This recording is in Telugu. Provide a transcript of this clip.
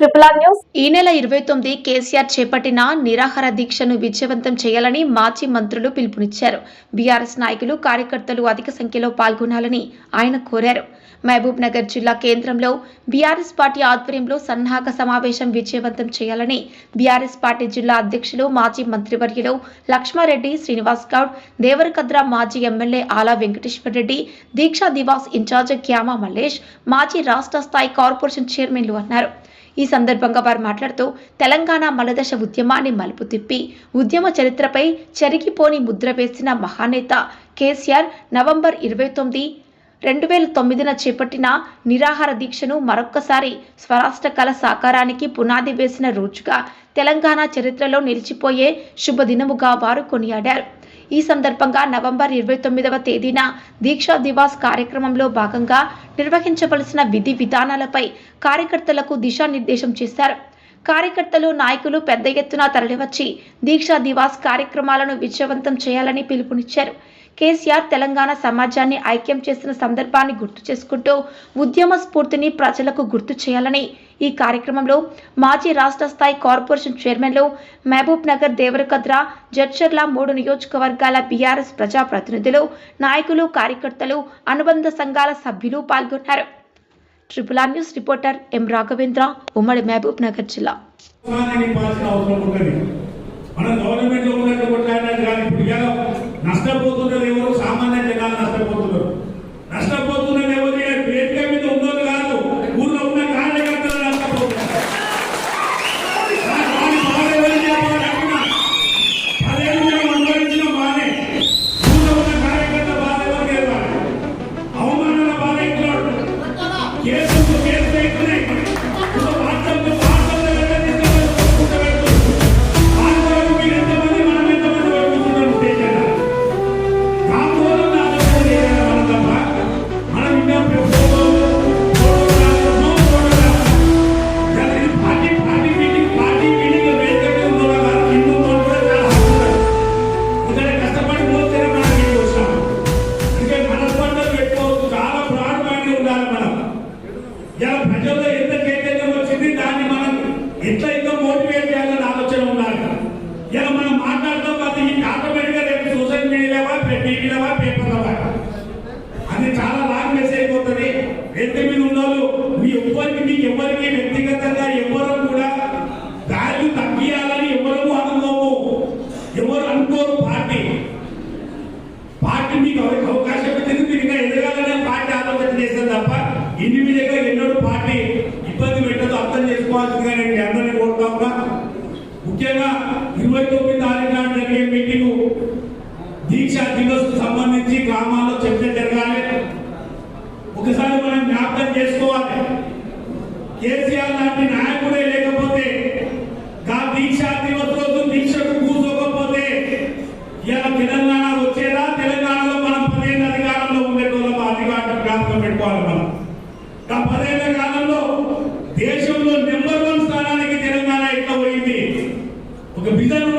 ట్రిపుల్ ఆర్ న్యూస్ ఈ నెల ఇరవై తొమ్మిది కేసీఆర్ చేపట్టిన నిరాహార దీక్షను విజయవంతం చేయాలని మాజీ మంత్రులు పిలుపునిచ్చారు. బీఆర్ఎస్ నాయకులు కార్యకర్తలు అధిక సంఖ్యలో పాల్గొనాలని ఆయన కోరారు. మహబూబ్ నగర్ జిల్లా కేంద్రంలో బీఆర్ఎస్ పార్టీ ఆధ్వర్యంలో సన్నాహక సమావేశం విజయవంతం చేయాలని బీఆర్ఎస్ పార్టీ జిల్లా అధ్యక్షులు మాజీ మంత్రివర్యులు లక్ష్మారెడ్డి శ్రీనివాస్ గౌడ్ దేవరకద్ర మాజీ MLA Ala Venkateshwara Reddy Deeksha Divas in charge Kyama Mallesh మాజీ రాష్ట్ర స్థాయి కార్పొరేషన్ చైర్మన్లు అన్నారు. ఈ సందర్భంగా వారు మాట్లాడుతూ తెలంగాణ మలదశ ఉద్యమాన్ని మలుపు తిప్పి ఉద్యమ చరిత్రపై చెరిగిపోని ముద్ర వేసిన మహానేత కేసీఆర్ నవంబర్ ఇరవై తొమ్మిది రెండు వేల తొమ్మిదిన చేపట్టిన నిరాహార దీక్షను మరొక్కసారి స్వరాష్ట్ర కళ సాకారానికి పునాది వేసిన రోజుగా తెలంగాణ చరిత్రలో నిలిచిపోయే శుభదినముగా వారు కొనియాడారు. ఈ సందర్భంగా నవంబర్ ఇరవై తొమ్మిదవ తేదీన దీక్షా దివాస్ కార్యక్రమంలో భాగంగా నిర్వహించవలసిన విధి విధానాలపై కార్యకర్తలకు దిశానిర్దేశం చేశారు. కార్యకర్తలు నాయకులు పెద్ద ఎత్తున తరలివచ్చి దీక్షా దివాస్ కార్యక్రమాలను విజయవంతం చేయాలని పిలుపునిచ్చారు. కేసీఆర్ తెలంగాణ సమాజాన్ని ఐక్యం చేసిన సందర్భాన్ని గుర్తు చేసుకుంటూ ఉద్యమ స్ఫూర్తిని ప్రజలకు గుర్తు చేయాలని ఈ కార్యక్రమంలో మాజీ రాష్ట్ర స్థాయి కార్పొరేషన్ చైర్మన్లు మహబూబ్ నగర్ దేవరకద్ర జడ్చర్ల మూడు నియోజకవర్గాల బీఆర్ఎస్ ప్రజాప్రతినిధులు నాయకులు కార్యకర్తలు అనుబంధ సంఘాల సభ్యులు పాల్గొన్నారు. Triple R news reporter M Raghavendra ఉమ్మడి మహబూబ్ నగర్ జిల్లా. మనం గవర్నమెంట్లో ఉన్నట్టు కొట్లాడినట్టు కానీ ఇప్పుడు నష్టపోతున్నారు ఎవరు సామాన్య ముఖ్యంగా ఇరవై తొమ్మిది ఒక బిడ్డను